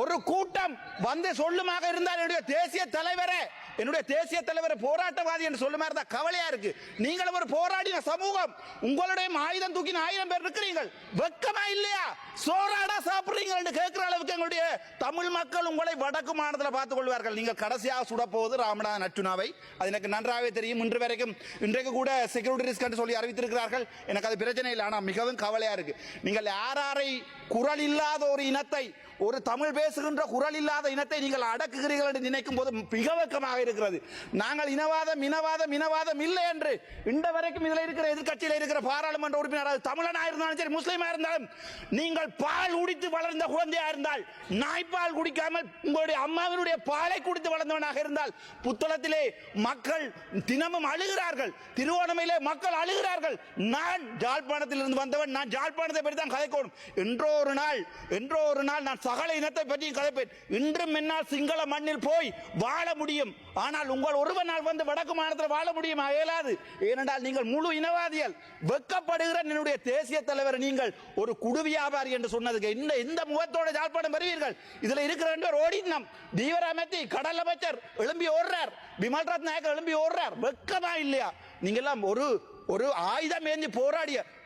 ஒரு கூட்டம் வந்து சொல்லுமாக இருந்தால் என்னுடைய தேசிய தலைவரே என்னுடைய தேசிய தலைவர் போராட்டவாதி என்று சொல்லுமா இருந்தா கவலையா இருக்கு. நீங்களும் ஒரு போராடின சமூகம் உங்களுடைய ஆயுதம் தூக்கின ஆயிரம் பேர் இருக்கிறீர்கள். வெக்கமா இல்லையா? சோறாடா சாப்பிடுறீங்க என்று கேட்கிற அளவுக்கு எங்களுடைய தமிழ் மக்கள் உங்களை வடக்கு மாநிலத்தில் பார்த்துக் கொள்வார்கள். நீங்கள் கடைசியாக சுடப்போவது ராமநாதன் அர்ச்சுனாவை அது எனக்கு நன்றாகவே தெரியும். இன்று வரைக்கும் இன்றைக்கு கூட செக்யூரிட்டி ரிஸ்க் என்று சொல்லி அறிவித்திருக்கிறார்கள். எனக்கு அது பிரச்சனை இல்லை. ஆனால் மிகவும் கவலையா இருக்கு. நீங்கள் யாராரை குரல் இல்லாத ஒரு இனத்தை ஒரு தமிழ் பேசுகின்ற குரல் இல்லாத இனத்தை நீங்கள் அடக்குகிறீர்கள் என்று நினைக்கும் போது மிக வெக்கமாக இருக்கிறது. நாங்கள் இனவாதம் இனவாதம் இனவாதம் இல்லை என்று இந்த வரைக்கும் இதில் இருக்கிற எதிர்க்கட்சியில் இருக்கிற பாராளுமன்ற உறுப்பினர் தமிழனாக இருந்தாலும் சரி முஸ்லீமா இருந்தாலும் நீங்கள் பால் குடித்து வளர்ந்த குழந்தையாக இருந்தால் நாய்ப்பால் குடிக்காமல் உங்களுடைய அம்மாவினுடைய பாலை குடித்து வளர்ந்தவனாக இருந்தால் புத்தளத்திலே மக்கள் தினமும் அழுகிறார்கள். திருவோணமையிலே மக்கள் அழுகிறார்கள். நான் ஜாழ்ப்பாணத்தில் இருந்து வந்தவன் நான் ஜாழ்ப்பாணத்தை பற்றி தான் கதைக்கணும். என்றோ ஒரு நாள் என்றோ ஒரு நாள் நான் சகலை இனத்தை பற்றி கதைப்பேன் இன்றும் என்னால் சிங்கள மண்ணில் போய் வாழ முடியும். ஆனால் உங்கள் ஒருவனால் வந்து வடக்கு மாநிலத்தில் வாழ முடியும்? இயலாது. ஏனென்றால் நீங்கள் முழு இனவாதிகள். வெக்கப்படுகிற என்னுடைய தேசிய தலைவர் நீங்கள் ஒரு குடு வியாபாரி என்று சொன்னதுக்கு இந்த இந்த முகத்தோட ஜாழ்ப்பாணம் பெறுவீர்கள் இதுல இருக்கிற ரெண்டு பேர் ஓடினம் தீவிர அமைத்தி கடல் அமைச்சர் எழும்பி ஓடுறார். விமல் ரத் நாயக்கர் எழும்பி ஓடுறார். வெக்கமா இல்லையா? நீங்க எல்லாம் ஒரு ஒரு ஆயுதம் ஏந்தி போராடிய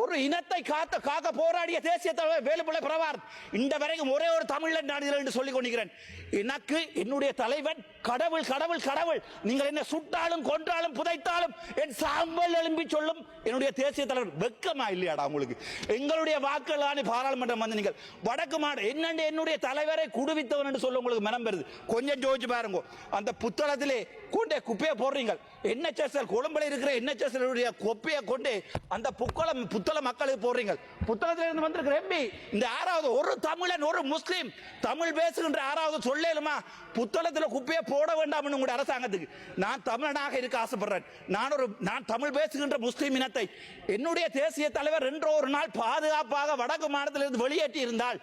ஒரு இனத்தை காத்த காக்க போராடிய தேசிய தலைவர் வேலுப்பிள்ளை பிரபார் இந்த வரைக்கும் ஒரே ஒரு தமிழன் நான் என்று சொல்லிக் கொண்டிருக்கிறேன். எனக்கு என்னுடைய தலைவன் கடவுள் கடவுள் கடவுள். நீங்கள் என்ன சுட்டாலும் கொன்றாலும் புதைத்தாலும் என் சாம்பல் எழும்பி சொல்லும் என்னுடைய தேசிய தலைவர். வெக்கமா இல்லையாடா உங்களுக்கு? எங்களுடைய வாக்குகளான பாராளுமன்றம் வந்து நீங்கள் வடக்கு மாடு என்னென்று என்னுடைய தலைவரை குடுவித்தவன் என்று சொல்ல உங்களுக்கு மனம் பெறுது கொஞ்சம் ஜோதிச்சு பாருங்க. அந்த புத்தளத்திலே கூண்டே குப்பையை போடுறீங்க சேசல் கொழும்புல இருக்கிற என்ன உடைய குப்பையை கொண்டு அந்த புத்தளம் புத்தள மக்களுக்கு போடுறீங்க புத்தளத்தில் இருந்து வந்திருக்கிற எம்பி இந்த ஆறாவது ஒரு தமிழன் ஒரு முஸ்லீம். தமிழ் பேசுகின்ற ஆறாவது சொல்லேலுமா புத்தளத்தில் குப்பையை போட வேண்டாம்னு உங்களுடைய அரசாங்கத்துக்கு. நான் தமிழனாக இருக்க ஆசைப்படுறேன். நான் ஒரு நான் தமிழ் பேசுகின்ற முஸ்லீம் இனத்தை என்னுடைய தேசிய தலைவர் என்ற ஒரு நாள் பாதுகாப்பாக வடக்கு மாநிலத்திலிருந்து வெளியேற்றி இருந்தால்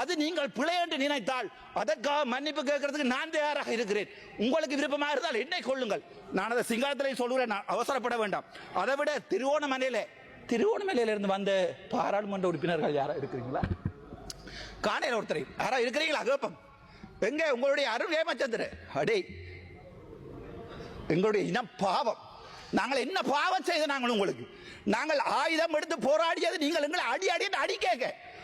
அது நீங்கள் பிழை என்று நினைத்தால் அதற்காக மன்னிப்பு கேட்கறதுக்கு நான் தயாராக இருக்கிறேன். உங்களுக்கு விருப்பமாக இருந்தால் என்னை கொள்ளுங்கள் நான் அதை சிங்களத்திலே சொல்கிறேன் நான் அவசரப்பட வேண்டாம். அதை விட திருவோணமலையில திருவோணமலையிலிருந்து வந்த பாராளுமன்ற உறுப்பினர்கள் யாரா இருக்கிறீங்களா? காணையில் ஒருத்தரை. யாரா இருக்கிறீங்களா? கேப்பம் எங்க? உங்களுடைய அருள் ஏமாச்சந்திர. அடே. எங்களுடைய இனம் பாவம். நாங்கள் என்ன பாவம் செய்த நாங்கள் உங்களுக்கு? நாங்கள் ஆயுதம் எடுத்து போராடியது நீங்கள் எங்களை அடி அடி அடி கேட்க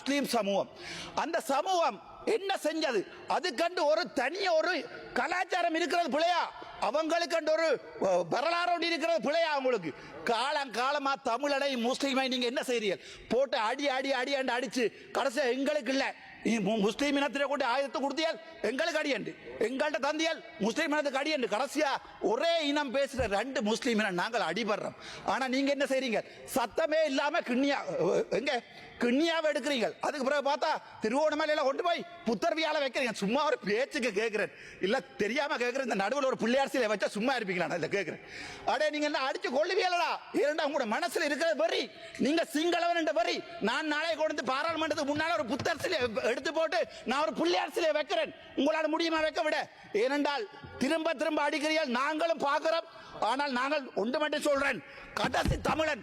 முஸ்லீம் சமூகம். அந்த சமூகம் என்ன செஞ்சது? அதுக்கண்டு ஒரு தனிய ஒரு கலாச்சாரம் இருக்கிறது பிள்ளையா அவங்களுக்கு கண்டு ஒரு வரலாறு ஒன்று இருக்கிறது பிள்ளையா அவங்களுக்கு? காலம் காலமா தமிழனை முஸ்லீமை நீங்க என்ன செய்றீர்கள் போட்டு அடி அடி அடி அண்டு அடிச்சு கடைசியா எங்களுக்கு இல்ல. மு- முஸ்லீம் இனத்திலே கொண்டு ஆயுதத்தை கொடுத்தியால் எங்களுக்கு அடியண்டு எங்கள்கிட்ட தந்தியால் முஸ்லீம் இனத்துக்கு அடியண்டு கடைசியா ஒரே இனம் பேசுற ரெண்டு முஸ்லீம் இனம் நாங்கள் அடிபடுறோம். ஆனா நீங்க என்ன செய்றீங்க? சத்தமே இல்லாம கிண்ணியா எங்க? கிண்ணியாவை எடுக்கிறீங்க அதுக்கு பிறகு பார்த்தா திருவோணமலையில கொண்டு போய் புத்தர்வியால வைக்கிறீங்க. சும்மா ஒரு பேச்சுக்கு கேட்கிறேன் இல்ல தெரியாம கேட்கிறேன் இந்த நடுவில் ஒரு பிள்ளையார் சிலை வச்சா சும்மா இருப்பீங்களா? நான் இதை கேட்கிறேன் அடே நீங்க என்ன அடிச்சு கொள்ளுவீங்களா இரண்டா உங்களோட மனசுல இருக்கிற வரி நீங்க சிங்களவன் என்ற வரி நான் நாளை கொண்டு வந்து பாராளுமன்றத்துக்கு முன்னால ஒரு புத்தர் சிலை எடுத்து போட்டு நான் ஒரு பிள்ளையார் சிலையை வைக்கிறேன். உங்களால முடியுமா வைக்க விட? ஏனென்றால் திரும்ப திரும்ப அடிக்கிறீர்கள். நாங்களும் பார்க்கிறோம். ஆனால் நாங்கள் ஒன்று மட்டும் சொல்றேன். கடைசி தமிழன்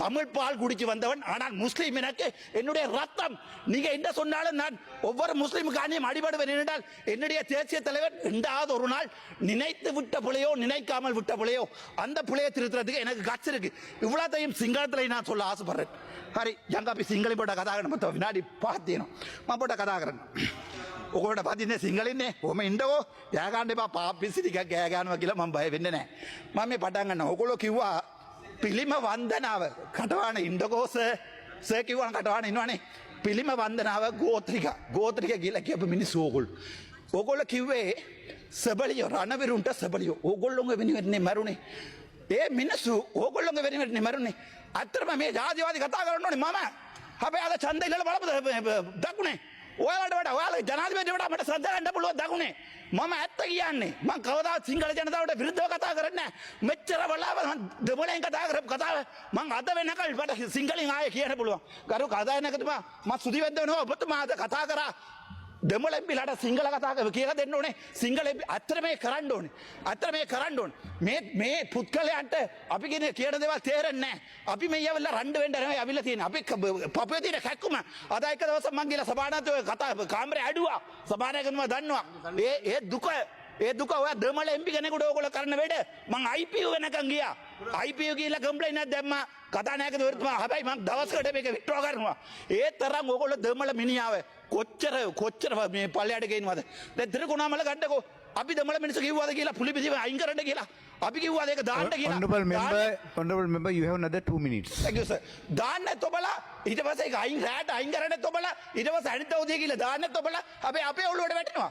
தமிழ் பால் குடிச்சு வந்தவன் ஆனால் முஸ்லீம் எனக்கு என்னுடைய ரத்தம் நீங்க என்ன சொன்னாலும் நான் ஒவ்வொரு முஸ்லீமுக்கு அணியும் அடிபடுவேன் என்றால் என்னுடைய தேசிய தலைவர் ரெண்டாவது ஒரு நாள் நினைத்து விட்ட பிள்ளையோ நினைக்காமல் விட்ட பிள்ளையோ அந்த பிள்ளையை திருத்துறதுக்கு எனக்கு கட்சி இருக்கு இவ்வளோத்தையும் சிங்களத்துல நான் சொல்ல ஆசைப்படுறேன் ஹரி ஜங்காப்பி சிங்களி போட்ட கதாகரன் மொத்தம் வினாடி பார்த்தேனோ மா போட்ட கதாகரன் ඔකොට පතින්නේ සිංහලින්නේ හොම ඉන්ඩකෝ යෑගන්න එපා පාපිසිටික ගෑගානුව කියලා මම බය වෙන්න නෑ මම මේ පටන් ගන්න ඔකොලො කිව්වා පිළිම වන්දනාව කටවාන ඉන්ඩකෝස සකිවන කටවාන ඉන්නවානේ පිළිම වන්දනාව ගෝත්‍රික ගෝත්‍රික කියල කියප මිනිස් ඕකුල් ඕගොල්ල කිව්වේ සබලියෝ රණවිරුන්ට සබලියෝ ඕගොල්ලොඟ වෙනිවෙන්නේ මැරුණේ ඒ මිනිස්සු ඕගොල්ලොඟ වෙනිවෙන්නේ මැරුණේ අත්තරම මේ ජාතිවාදි කතා කරන්න ඕනේ මම හැබැයි අද ඡන්දය ඉල්ලලා බලපද දකුණේ ඔයාලට වඩා ඔයාලා ජනාධිපතිට වඩා මට ශ්‍රද්ධා ගන්න පුළුවන් දකුණේ. මම ඇත්ත කියන්නේ. මම කවදාවත් සිංහල ජනතාවට විරුද්ධව කතා කරන්නේ නැහැ. මෙච්චර වෙලාව මම දෙමළෙන් කතා කරපු කතාව මම අද වෙනකල් මට සිංහලෙන් ආයේ කියන්න පුළුවන්. ගරු කතායනකතුමා මම සුදිවෙද්ද වෙනවා ඔබතුමා අද කතා කරා. දෙමලැබ්බිලට සිංහල කතාක කියල දෙන්න ඕනේ. සිංහල අත්තර මේ කරන්න ඕන. අත්තර මේ කරන්න ඕන්. මේ පුද්ගලයන්ට අපි ගෙන කියට දෙවල් තේරෙන්නේ අපි මේ ඇවල රන්ඩ වෙන්ඩරම ඇවිල තියෙන අපි පපතින හැක්කුම අදයික දවස මංගේල සභානතව කතා කාමර ඇඩුවා සභානයකනම දන්නවා. ඒ ඒ දුක ඒ දුක ඔය දෙමළ එම්පි කෙනෙකුට ඕගොල්ලෝ කරන වැඩ මං IPU වෙනකන් ගියා IPU ගිහලා කම්ප්ලයින්ට් එකක් දැම්මා කතානායකතුමා හැබැයි මං දවස්කට මේක විත්ඩ්‍රෝ කරනවා ඒ තරම් ඕගොල්ලෝ දෙමළ මිනිහාව කොච්චර කොච්චර මේ පල්ලයට ගේනවද දැන් තිරකුණාමල ගන්නකෝ අපි දමල මිනිස්සු කිව්වාද කියලා පුලි පිළිම අයින් කරන්න කියලා අපි කිව්වාද ඒක දාන්න කියලා Honorable member, දාන්න- honorable member, you have another two minutes. Thank you, sir. දාන්න තොබලා ඊට පස්සේ ඒක අයින් රැට අයින් කරන්න තොබලා ඊට පස්සේ අනිත් අවුදිය කියලා දාන්න තොබලා අපි අපේ ඔළුවට වැටෙනවා.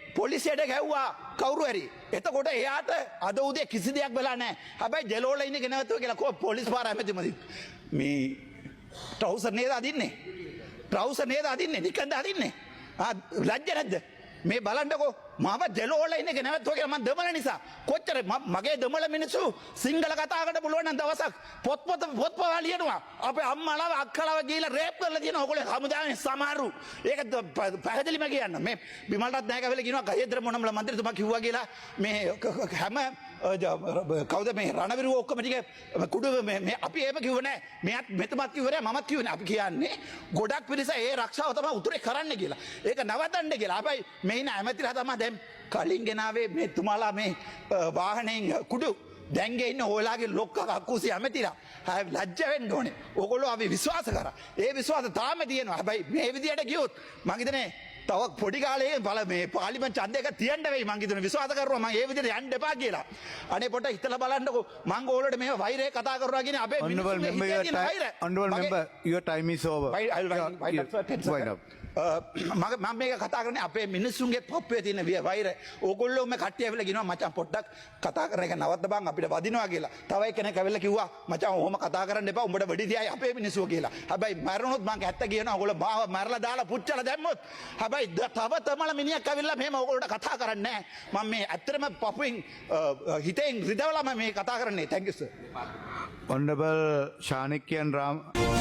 පොලිසියට ගැව්වා කවුරු හරි. එතකොට එයාට අද උදේ කිසි දෙයක් වෙලා නැහැ. හැබැයි ජෙලෝල ඉන්නේ ගෙනවතුව කියලා කෝ පොලිස් පාර ඇමතිමදි. මේ ට්‍රවුසර් නේද අදින්නේ? ට්‍රවුසර් නේද අදින්නේ? නිකන්ද අදින්නේ? ආ ලැජ්ජ නැද්ද? මේ බලන්නකෝ මම ජෙලෝල ඉන්නේ ගෙනවතුව කියලා මම දමල නිසා. කොච්චර ම- මගේ දමල මිනිස්සු සිංහල කතා කරන්න පුළුවන් නම් දවසක් පොත් පොත පොත් පවා ලියනවා. අපේ අම්මලාව අක්කලාව ගිහලා රේප් කරලා තියෙනවා. ඔයගොල්ලෝ හමුදාවේ සමහරු. ඒක ද- ප- පැහැදිලිම කියන්න. මේ බිමල්ටත් නැහැ කවල කියනවා ගහේන්ද්‍ර මොනම්ල මන්ත්‍රීතුමා කිව්වා කියලා මේ ක- ක- හැම අ, ජ- ර- කවුද මේ රණවිරුව ඔක්කොම ටික කුඩු මේ මේ අපි එහෙම කිව්වේ නැහැ. මෙයත් මෙතමත් කිව්වේ නැහැ මමත් කිව්වේ නැහැ. අපි කියන්නේ ගොඩක් පිරිස ඒ රක්ෂාව තමයි උතුරේ කරන්න කියලා. ඒක නවතන්න කියලා. හැබැයි මේ ඉන්න ඇමතිලා තමයි දැන් කලින් ගෙනාවේ මේ තුමාලා මේ අ, වාහනයෙන් කුඩු දැන්ගේ ඉන්න ඕලාගේ ලොක්ක කක්කුසි ඇමතිලා හැ ලජ්ජ වෙන්න ඕනේ. ඕගොල්ලෝ අපි විශ්වාස කරා. ඒ විශ්වාස තාම තියෙනවා. හැබැයි මේ විදියට ගියොත් මං හිතන්නේ තව පොඩි කාලේ බල මේ පාර්ලිමේන්තු ඡන්දයක තියන්න වෙයි මං හිතන්නේ විශ්වාස කරනවා මං ඒ විදියට යන්න එපා කියලා. අනේ පොඩ හිතලා බලන්නකෝ මං ඕගොල්ලෝට මේ වෛරය කතා කරනවා කියන්නේ අපේ Honorable මිනිස්සුන්ගේ member, හිතේ your තියෙන time, වෛරය. honorable මගේ- member, your time is over. Wait, I'll wind- wind up, sir, 10 Wind seconds. up. අ, මග මම මේක කතා කරන්නේ අපේ මිනිස්සුන්ගේ පොප්පේ තියෙන විය වෛර ඕගොල්ලෝ මේ කට්ටිය ඇවිල්ලා කියනවා මචං පොඩ්ඩක් කතා කරන එක නවත්ත බං අපිට වදිනවා කියලා. තව කෙනෙක් ඇවිල්ලා කිව්වා මචං ඔහොම කතා කරන්න එපා උඹට වෙඩි තියයි අපේ මිනිස්සුෝ කියලා. හැබැයි මැරුණොත් මං ඇත්ත කියනවා ඔයගොල්ලෝ මාව මැරලා දාලා පුච්චලා දැම්මොත් හැබැයි ද- තව තමල මිනිහෙක් ඇවිල්ලා මෙහෙම ඔයගොල්ලෝට කතා කරන්නේ නැහැ. මම මේ ඇත්තටම පපුවෙන් අ, අ, හිතෙන් රිදවලා මම මේ කතා කරන්නේ. thank you sir. Honorable Shanikyan Ram.